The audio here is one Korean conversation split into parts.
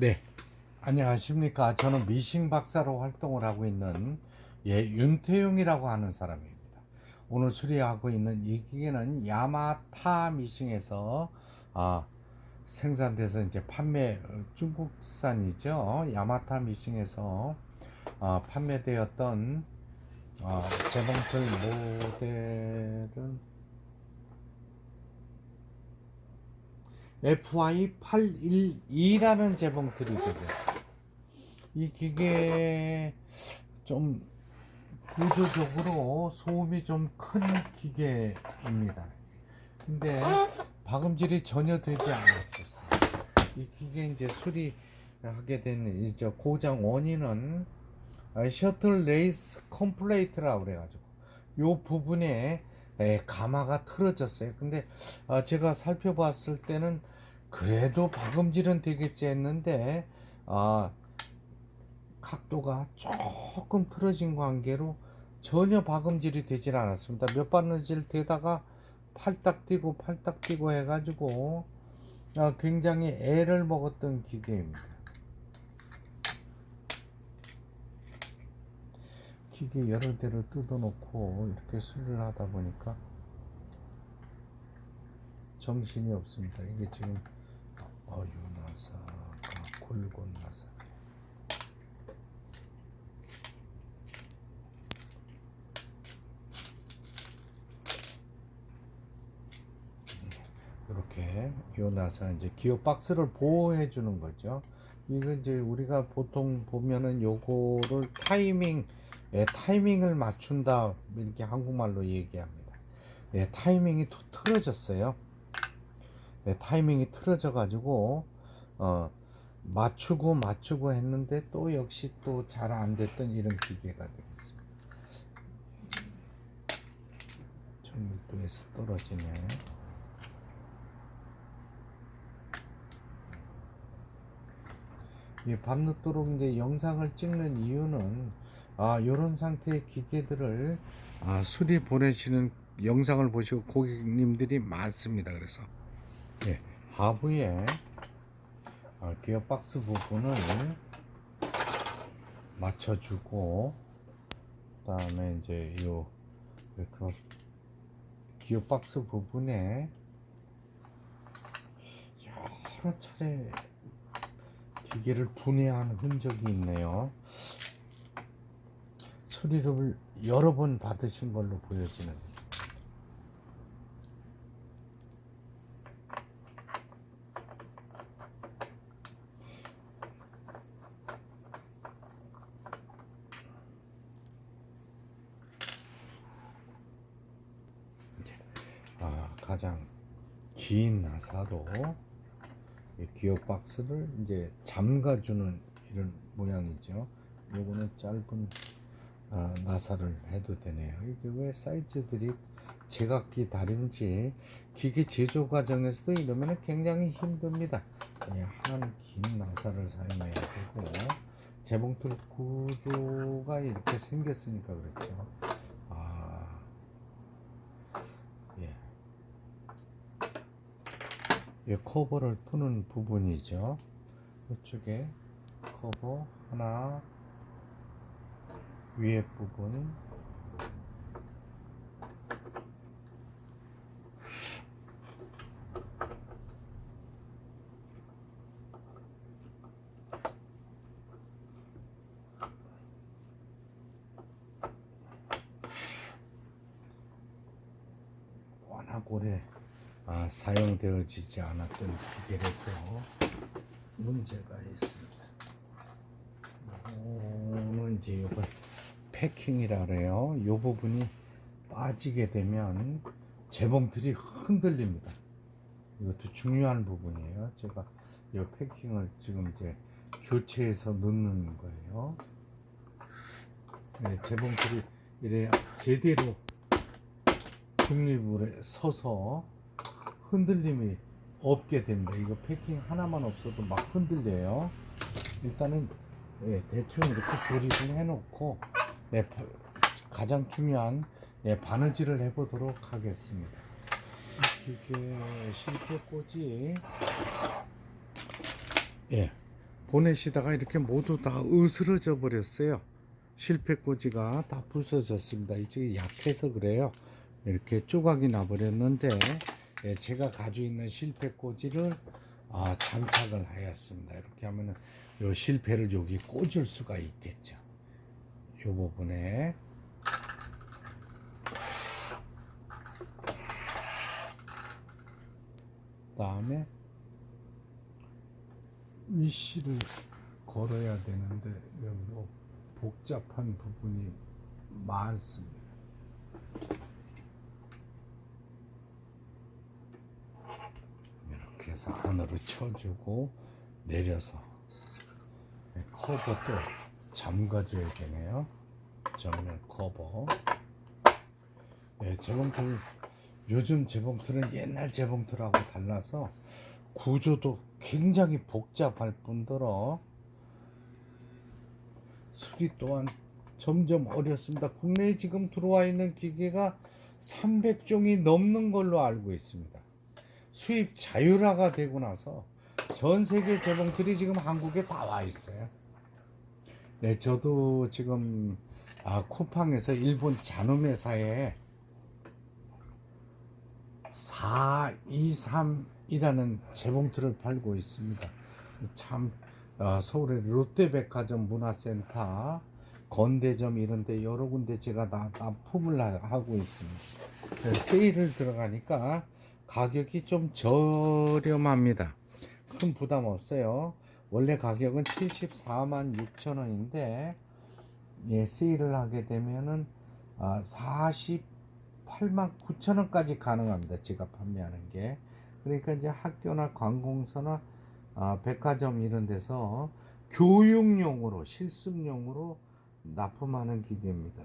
네. 안녕하십니까. 저는 미싱 박사로 활동을 하고 있는 예, 윤태용이라고 하는 사람입니다. 오늘 수리하고 있는 이 기계는 야마타 미싱에서 아, 생산돼서 이제 판매 어, 중국산이죠. 야마타 미싱에서 아, 판매되었던 아, 재봉틀 모델은 FI812라는 재봉틀이 되겠어요. 이 기계 좀 구조적으로 소음이 좀 큰 기계입니다. 근데 박음질이 전혀 되지 않았었어요. 이 기계 이제 수리하게 된 이제 고장 원인은 아, 셔틀 레이스 컴플레이트라고 그래가지고 요 부분에 에, 가마가 틀어졌어요. 근데 아, 제가 살펴봤을 때는 그래도 박음질은 되겠지 했는데 아, 각도가 조금 틀어진 관계로 전혀 박음질이 되질 않았습니다. 몇 바느질 되다가 팔딱 뛰고 팔딱 뛰고 해가지고 아, 굉장히 애를 먹었던 기계입니다. 기계 여러 대를 뜯어놓고 이렇게 수리를 하다 보니까 정신이 없습니다. 이게 지금 어유나사가 골곤나사 이렇게 요나사 이제 기어 박스를 보호해 주는 거죠. 이거 이제 우리가 보통 보면은 요거를 타이밍 예, 타이밍을 맞춘다 이렇게 한국말로 얘기합니다. 예, 타이밍이 툭 틀어졌어요. 예, 타이밍이 틀어져 가지고 어, 맞추고 맞추고 했는데 또 역시 또 잘 안 됐던 이런 기계가 되겠습니다. 전밀도에서 떨어지네. 이 밤늦도록 이제 영상을 찍는 이유는 아 이런 상태의 기계들을 아, 수리 보내시는 영상을 보시고 고객님들이 많습니다. 그래서 예, 하부에 아, 기어박스 부분을 맞춰주고 그다음에 이제 요 그 기어박스 부분에 여러 차례 기계를 분해한 흔적이 있네요. 수리를 여러 번 받으신 걸로 보여지는. 아, 가장 긴 나사로 이 기어 박스를 이제 잠가주는 이런 모양이죠. 요거는 짧은 아, 나사를 해도 되네요. 이게 왜 사이즈들이 제각기 다른지 기계 제조 과정에서도 이러면 굉장히 힘듭니다. 예, 한긴 나사를 사용해야 되고 재봉틀 구조가 이렇게 생겼으니까 그렇죠. 아, 예. 이 커버를 푸는 부분이죠. 이쪽에 커버 하나 위에 부분 워낙 오래 아, 사용되어지지 않았던 기계라서 문제가 있습니다. 요거는 이제 요거 패킹이라 그래요. 요 부분이 빠지게 되면 재봉틀이 흔들립니다. 이것도 중요한 부분이에요. 제가 이 패킹을 지금 이제 교체해서 넣는 거예요. 네, 재봉틀이 이래 제대로 중립을 서서 흔들림이 없게 됩니다. 이거 패킹 하나만 없어도 막 흔들려요. 일단은 예, 대충 이렇게 조립을 해놓고 예, 바- 가장 중요한 예, 바느질을 해보도록 하겠습니다. 이게 실패 꽂이 예, 보내시다가 이렇게 모두 다 으스러져 버렸어요. 실패꽂이가 다 부서졌습니다. 이쪽이 약해서 그래요. 이렇게 조각이 나버렸는데 예, 제가 가지고 있는 실패꽂이를 아, 장착을 하였습니다. 이렇게 하면은 요 실패를 여기 꽂을 수가 있겠죠. 요 부분에 다음에 위시를 걸어야 되는데 뭐 복잡한 부분이 많습니다. 이렇게 해서 안으로 쳐주고 내려서 네, 커버도 잠가줘야 되네요. 정면 커버. 네, 제품들 요즘 제품들은 옛날 제품들하고 달라서 구조도 굉장히 복잡할 뿐더러 수리 또한 점점 어렵습니다. 국내에 지금 들어와 있는 기계가 300종이 넘는 걸로 알고 있습니다. 수입 자율화가 되고 나서 전 세계 제품들이 지금 한국에 다 와 있어요. 네, 저도 지금 아, 쿠팡에서 일본 회사에 423이라는 재봉틀을 팔고 있습니다. 참 어, 서울의 롯데백화점 문화센터 건대점 이런데 여러 군데 제가 나, 납품을 하- 하고 있습니다. 네, 세일을 들어가니까 가격이 좀 저렴합니다. 큰 부담 없어요. 원래 가격은 74만 6천 원인데 예, 세일을 하게 되면은 아, 48만 9천 원까지 가능합니다. 제가 판매하는 게. 그러니까 이제 학교나 관공서나 아, 백화점 이런 데서 교육용으로 실습용으로 납품하는 기계입니다.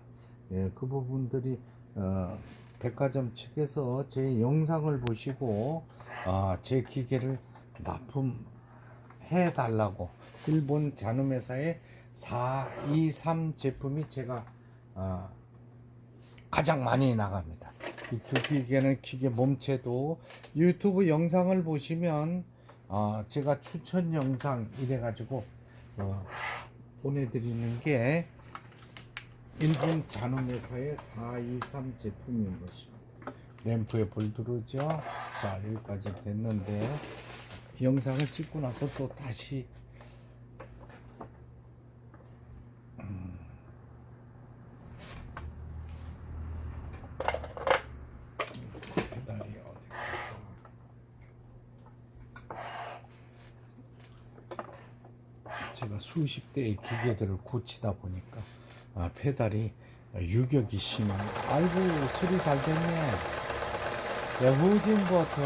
예, 그 부분들이 어, 백화점 측에서 제 영상을 보시고 아, 제 기계를 납품해 달라고 일본 잔음회사의 423 제품이 제가 아, 가장 많이 나갑니다. 이그 기계는 기계 몸체도 유튜브 영상을 보시면 어, 제가 추천 영상 이래 가지고 어, 보내드리는 게 일본 잔음회사의 423 제품인 것입니다. 램프에 불 들어오죠. 자 여기까지 됐는데 영상을 찍고 나서 또 다시 페달이 어디 제가 수십 대의 기계들을 고치다 보니까 아, 페달이 유격이 심한 아이고 수리 잘 됐네. 네, 후진 버튼.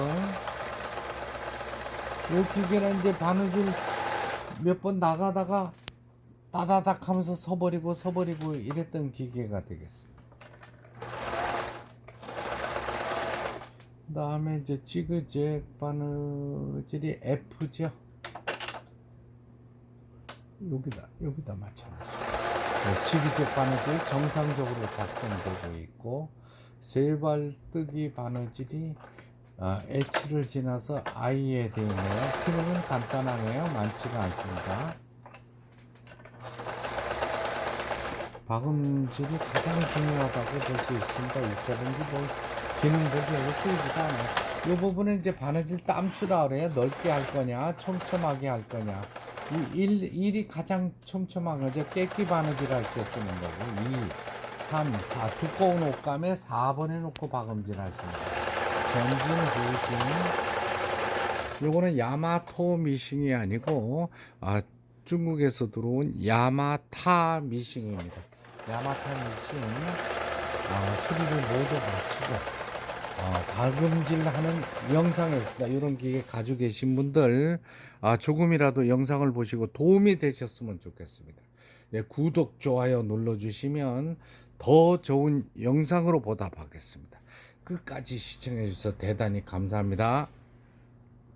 이 기계는 이제 바느질 몇 번 나가다가 따다닥 하면서 서버리고 서버리고 이랬던 기계가 되겠습니다. 그 다음에 이제 지그잭 바느질이 F죠 여기다 여기다 맞춰놨어요. 네, 지그잭 바느질 정상적으로 작동되고 있고 세발뜨기 바느질이 아, H를 지나서 I에 되어 있네요. 기능은 간단하네요. 많지가 않습니다. 박음질이 가장 중요하다고 볼 수 있습니다. 입자분기 뭐 기능도 별로 쓰이지도 않아요. 이 부분은 이제 바느질 땀수라 그래요. 넓게 할 거냐, 촘촘하게 할 거냐. 이 1, 1이 가장 촘촘한 거죠. 깨끼 바느질 할 때 쓰는 거고. 2, 3, 4. 두꺼운 옷감에 4번에 놓고 박음질 하시는 거예요. 전진, 후진. 요거는 야마토 미싱이 아니고, 아, 중국에서 들어온 야마타 미싱입니다. 야마타 미싱. 아, 수리를 모두 마치고, 어, 박음질하는 영상이었습니다. 이런 기계 가지고 계신 분들 아, 조금이라도 영상을 보시고 도움이 되셨으면 좋겠습니다. 예, 구독, 좋아요 눌러주시면 더 좋은 영상으로 보답하겠습니다. 끝까지 시청해 주셔서 대단히 감사합니다.